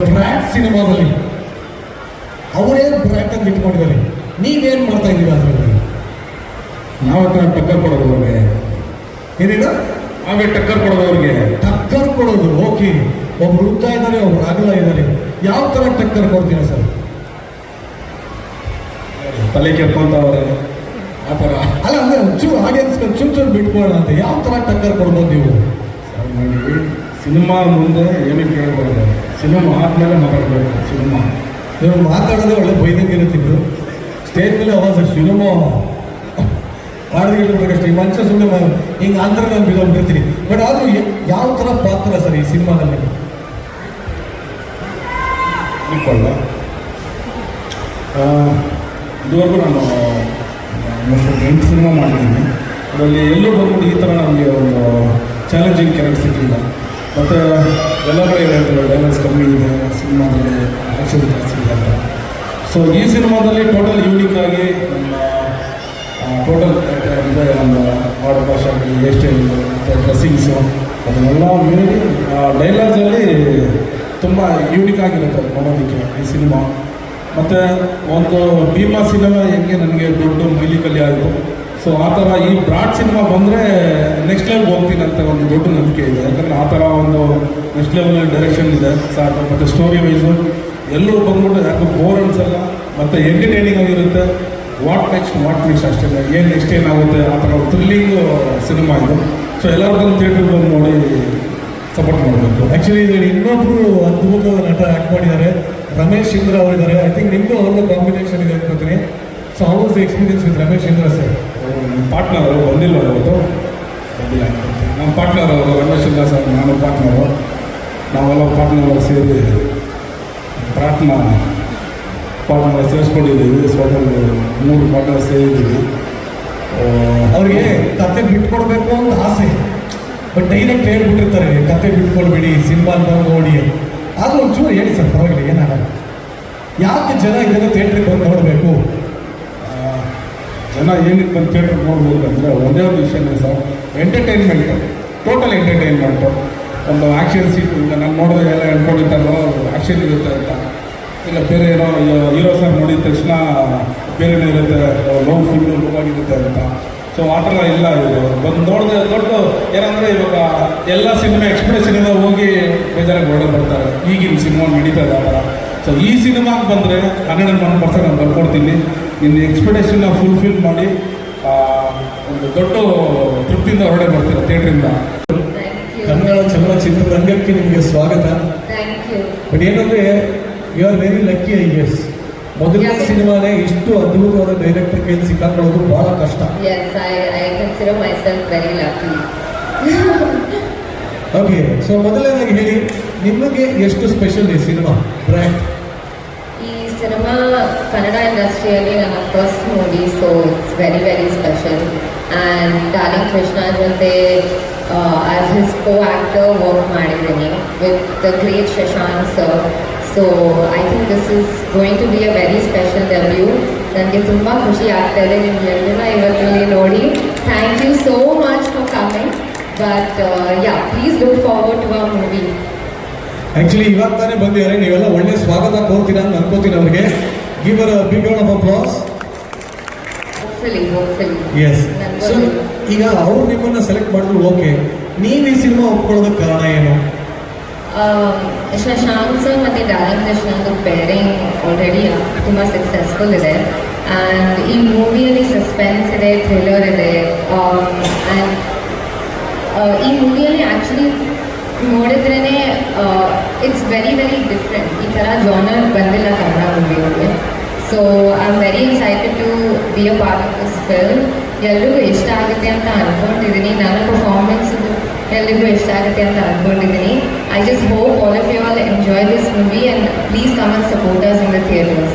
Brat ಸಿನಿಮಾದಲ್ಲಿ ಅವರೇ brought ಅಂತ ಇಟ್ಕೊಂಡಿದ್ದಾರೆ ನೀವೇನು ಮಾಡ್ತಾ ಇದ್ದೀರಾ ಅದರಲ್ಲಿ? ನಾವು ಟಕ್ಕರ್ ಕೊಡೋದು ಅವ್ರಿಗೆ ಏನೇನು ನಾವೇ ಟಕ್ಕರ್ ಕೊಡೋದು ಅವ್ರಿಗೆ ಟಕ್ಕರ್ ಕೊಡೋದು, ಓಕೆ. ಒಬ್ರು ಉದ್ದ ಇದ್ದಾರೆ, ಒಬ್ರು ಅಗಲ ಇದ್ದಾರೆ. ಯಾವ ಥರ ಟಕ್ಕರ್ ಕೊಡ್ತೀರಾ ಸರ್? ತಲೆ ಕೆರ್ಕೊಂತವ್ರೆ ಆ ಥರ ಅಲ್ಲ, ಅಂದರೆ ಚೂರು ಆಡಿಯನ್ಸ್ ಚೂರು ಚೂರು ಬಿಟ್ಕೊಳ್ಳೋಣ ಅಂತ. ಯಾವ ಥರ ಟಕ್ಕರ್ ಕೊಡ್ಬೋದು ನೀವು? ಸಿನಿಮಾ ಮುಂದೆ ಏನಕ್ಕೆ ಕೇಳ್ಬಾರ್ದು ಸಿನಿಮಾ ಆದಮೇಲೆ ಮಾತಾಡ್ಬೇಕು ಸಿನಿಮಾ. ನೀವು ಮಾತಾಡೋದೇ ಒಳ್ಳೆ ಬೈದಂಗೆ ಇರುತ್ತಿದ್ದು ಸ್ಟೇಜ್ ಮೇಲೆ ಅವಾಗ ಸಿನಿಮಾ. ಮಾಡಿದ್ರೆ ಈ ಮನುಷ್ಯ ಸುಮ್ಮನೆ ಹಿಂಗೆ ಅಂದ್ರೆ ನಾನು ಬಿದ್ದೋಗ್ಬಿಡ್ತೀನಿ ಬಟ್ ಆದ್ರೂ ಯಾವ ಥರ ಪಾತ್ರ ಸರ್ ಈ ಸಿನಿಮಾದಲ್ಲಿ? ಇದುವರೆಗೂ ನಾನು ಎಂಟು ಸಿನಿಮಾ ಮಾಡಿದ್ದೀನಿ. ಅದರಲ್ಲಿ ಎಲ್ಲೂ ಬಂದ್ಬಿಟ್ಟು ಈ ಥರ ನನಗೆ ಒಂದು ಚಾಲೆಂಜಿಂಗ್ ಕ್ಯಾರೆಕ್ಟ್ ಸಿಗಲಿಲ್ಲ. ಮತ್ತು ಎಲ್ಲ ಕಡೆ ಹೇಳ್ತಾರೆ. ಡೈಲಾಗ್ಸ್ ಕಮ್ಮಿ ಇದೆ, ಸಿನಿಮಾದಲ್ಲಿ ಆ್ಯಕ್ಷನ್ ಜಾಸ್ತಿ ಇದೆ ಸೊ ಈ ಸಿನಿಮಾದಲ್ಲಿ ಟೋಟಲ್ ಯೂನಿಕ್ ಆಗಿ ನಮ್ಮ ಟೋಟಲ್ ಅಂದರೆ ನಮ್ಮ ಆಡ್ ಭಾಷೆ ಆಗಲಿ ಹೇರ್ ಸ್ಟೈಲ್ ಮತ್ತು ಡ್ರೆಸ್ಸಿಂಗ್ಸು ಅದನ್ನೆಲ್ಲ ಮೀರಿ ಡೈಲಾಗ್ಸಲ್ಲಿ ತುಂಬ ಯೂನಿಕ್ ಆಗಿರುತ್ತೆ ನೋಡೋದಕ್ಕೆ ಈ ಸಿನಿಮಾ. ಮತ್ತು ಒಂದು ಭೀಮಾ ಸಿನಿಮಾ ಹೆಂಗೆ ನನಗೆ ದೊಡ್ಡ ಮೈಲಿಕಲ್ಲಿ ಆಯಿತು. ಸೊ ಆ ಥರ ಈ ಬ್ರಾಡ್ ಸಿನಿಮಾ ಬಂದರೆ ನೆಕ್ಸ್ಟ್ ಲೆವೆಲ್ ಹೋಗ್ತೀನಂತ ಒಂದು ದೊಡ್ಡ ನಂಬಿಕೆ ಇದೆ. ಯಾಕಂದರೆ ಆ ಥರ ಒಂದು ನೆಕ್ಸ್ಟ್ ಲೆವೆಲ್ ಡೈರೆಕ್ಷನ್ ಇದೆ. ಸಾಕು ಮತ್ತು ಸ್ಟೋರಿ ವೈಸು ಎಲ್ಲರೂ ಬಂದ್ಬಿಟ್ಟು ಯಾಕೋ ಬೋರ್ ಅನ್ಸಲ್ಲ. ಮತ್ತು ಎಂಟರ್ಟೈನಿಂಗ್ ಆಗಿರುತ್ತೆ ವಾಟ್ ನೆಕ್ಸ್ಟ್ ವಾಟ್ ನೆಕ್ಸ್ಟ್ ಅಷ್ಟೇ. ಏನು ನೆಕ್ಸ್ಟ್ ಏನಾಗುತ್ತೆ? ಆ ಥರ ಥ್ರಿಲ್ಲಿಂಗ್ ಸಿನಿಮಾ ಇದು. ಸೊ ಎಲ್ಲರೂ ಬಂದು ಬಂದು ನೋಡಿ ಸಪೋರ್ಟ್ ಮಾಡಬೇಕು. ಆ್ಯಕ್ಚುಲಿ ಇದರಲ್ಲಿ ಇನ್ನೊಬ್ರು ಅದ್ಭುತ ನಟ ಆಕ್ಟ್ ಮಾಡಿದ್ದಾರೆ. ರಮೇಶ್ ಇಂದ್ರ ಅವರಿದ್ದಾರೆ. ಐ ಥಿಂಕ್ ನಿಮ್ಮದು ಅವ್ರದ್ದು ಕಾಂಬಿನೇಷನ್ ಇದೆ ಅನ್ಕೋತೀನಿ. So how was experience with Ramesh Indra sir partner ಅವರು ಬಂದಿಲ್ಲ ಅವತ್ತು. ಬಂದಿಲ್ಲ. ನಮ್ಮ ಪಾರ್ಟ್ನರ್ ಅವರು ರಮೇಶ್ ಇಂದ್ರ ಸರ್ ನಾನು ಪಾರ್ಟ್ನರು ನಾವೆಲ್ಲ ಪಾರ್ಟ್ನರ್ ಸೇರಿ ಪ್ರಾಟ್ನ ಪಾರ್ಟ್ನರ್ ಸೇರಿಸ್ಕೊಂಡಿದ್ದೀವಿ. ಸ್ವಲ್ಪ ಮೂರು ಪಾರ್ಟ್ನರ್ ಸೇರಿದ್ದೀವಿ. ಅವರಿಗೆ ಕತೆ ಬಿಟ್ಕೊಡ್ಬೇಕು ಅಂತ ಆಸೆ. ಬಟ್ ಡೈರೆಕ್ಟ್ ಹೇಳ್ಬಿಟ್ಟಿರ್ತಾರೆ ಕತೆ ಬಿಟ್ಕೊಡ್ಬೇಡಿ ಸಿನಿಮಾ ಬಂದು ನೋಡಿ ಆದ್ರೂ ಒಂಚೂರು ಹೇಳಿ ಸರ್ ಪರವಾಗಿಲ್ಲ ಏನಾಗಲ್ಲ. ಯಾಕೆ ಜನ ಇದನ್ನು ಥಿಯೇಟ್ರಿಗೆ ಬಂದು ನೋಡಬೇಕು? ಜನ ಏನಕ್ಕೆ ಅಂತ ಥಿಯೇಟ್ರ್ ನೋಡ್ಬೋದು ಅಂದರೆ ಒಂದೇ ಒಂದು ವಿಷಯ ಸರ್ ಎಂಟರ್ಟೈನ್ಮೆಂಟು ಟೋಟಲ್ ಎಂಟರ್ಟೈನ್ಮೆಂಟು ಒಂದು ಆ್ಯಕ್ಷನ್ ಸೀಟ್ ಈಗ ನಾನು ನೋಡಿದ್ರೆ ಎಲ್ಲ ಅನ್ಕೊಂಡಿರ್ತಾರೋ ಆ್ಯಕ್ಷನ್ ಇರುತ್ತೆ ಅಂತ. ಇಲ್ಲ, ಬೇರೆ ಏನೋ ಹೀರೋ ಸರ್ ನೋಡಿದ ತಕ್ಷಣ ಬೇರೆನೇ ಇರುತ್ತೆ ಲವ್ ಫುಲ್ಲು ಲೋವಾಗಿರುತ್ತೆ ಅಂತ. ಸೊ ಆ ಥರ ಇಲ್ಲ ಇದು. ಬಂದು ನೋಡಿದ್ರೆ ದೊಡ್ಡ ಏನಂದರೆ ಇವಾಗ ಎಲ್ಲ ಸಿನಿಮಾ ಎಕ್ಸ್ಪ್ರೆಸ್ ಸಿನಿಮಾ ಹೋಗಿ ಬೇಜಾರಾಗಿ ಹೊರಡೆ ಬರ್ತಾರೆ. ಈಗಿನ ಸಿನಿಮಾ ನಡೀತಾ ಇದೆ ಆ ಥರ. ಸೊ ಈ ಸಿನಿಮಾಗೆ ಬಂದರೆ ಹನ್ನೆರಡು ಒನ್ ಪರ್ಸೆಂಟ್ ನಾನು ಬರ್ಕೊಡ್ತೀನಿ. ನಿನ್ನ ಎಕ್ಸ್ಪೆಕ್ಟೇಷನ್ನ ಫುಲ್ಫಿಲ್ ಮಾಡಿ ಒಂದು ದೊಡ್ಡ ತೃಪ್ತಿಯಿಂದ ಹೊರಡೆ ಬರ್ತೀರ ಥಿಯೇಟ್ರಿಂದ. ಕನ್ನಡ ಚಲನಚಿತ್ರರಂಗಕ್ಕೆ ನಿಮಗೆ ಸ್ವಾಗತ. ಬಟ್ ಏನಂದ್ರೆ you are very lucky I is ಮೊದಲನೇ? ಸಿನಿಮಾನೇ ಇಷ್ಟು ಅದ್ಭುತವಾದ ಡೈರೆಕ್ಟರ್ ಕೈಯಲ್ಲಿ ಸಿಕ್ಕಾಕೊಳ್ಳೋದು ಬಹಳ ಕಷ್ಟ. ಓಕೆ ಸೊ ಮೊದಲನೇದಾಗಿ ಹೇಳಿ ನಿಮಗೆ ಎಷ್ಟು ಸ್ಪೆಷಲ್ ಈ ಸಿನಿಮಾ ಬ್ರ್ಯಾಂಡ್ ಈ ಸಿನಿಮಾ ಕನ್ನಡ ಇಂಡಸ್ಟ್ರಿಯಲ್ಲಿ ನನ್ನ first movie so it's very very special and darling Krishna ಜೊತೆ as his co actor work ಮಾಡಿದ್ದೀನಿ with the great Shashank sir so I think this is going to be a very special debut ನನಗೆ ತುಂಬ ಖುಷಿ ಆಗ್ತಾ ಇದೆ ನಿಮ್ಗೆಲ್ಲರನ್ನ ಇವತ್ತಿಲ್ಲಿ ನೋಡಿ thank you so much for coming but yeah please look forward to our movie actually ಇವಾಗ ತಾನೇ ಬಂದಿದ್ದಾರೆ. ನೀವೆಲ್ಲ ಒಳ್ಳೆ ಸ್ವಾಗತ ಕೋರ್ತೀರಾ ಅಂತ ಅನ್ಕೋತೀನಿ ಅವ್ರಿಗೆ. Give a big round of applause hopefully hopefully yes so ಈಗ ಅವ್ರು ನಿಮ್ಮನ್ನ ಸೆಲೆಕ್ಟ್ ಮಾಡಿದ್ರು ಓಕೆ ನೀವು ಈ ಸಿನಿಮಾ ಒಪ್ಕೊಳ್ಳೋದಕ್ಕೆ ಕಾರಣ ಏನು? ಶಶಾಂಕ್ ಸರ್ ಮತ್ತು ಡಾರ್ಲಿಂಗ್ ಕೃಷ್ಣಂದು ಪೇರಿಂಗ್ ಆಲ್ರೆಡಿ ತುಂಬ ಸಕ್ಸಸ್ಫುಲ್ ಇದೆ. ಆ್ಯಂಡ್ ಈ ಮೂವಿಯಲ್ಲಿ ಸಸ್ಪೆನ್ಸ್ ಇದೆ ಥ್ರಿಲ್ಲರ್ ಇದೆ. ಆ್ಯಂಡ್ ಈ ಮೂವಿಯಲ್ಲಿ ಆ್ಯಕ್ಚುಲಿ ನೋಡಿದ್ರೇ ಇಟ್ಸ್ ವೆರಿ ವೆರಿ ಡಿಫ್ರೆಂಟ್ ಈ ಥರ ಜಾನರ್ ಬಂದಿಲ್ಲ. Kannada ಮೂವಿಯಲ್ಲಿ so I am very excited to be a part of this film ಎಲ್ರಿಗೂ ಇಷ್ಟ ಆಗುತ್ತೆ ಅಂತ ಅಂದ್ಕೊಂಡಿದ್ದೀನಿ ನನ್ನ ಪರ್ಫಾರ್ಮೆನ್ಸ್ ಎಲ್ರಿಗೂ ಇಷ್ಟ ಆಗುತ್ತೆ ಅಂತ ಅಂದ್ಕೊಂಡಿದ್ದೀನಿ I just hope all of you all enjoy this movie and please come and supporters in the theatres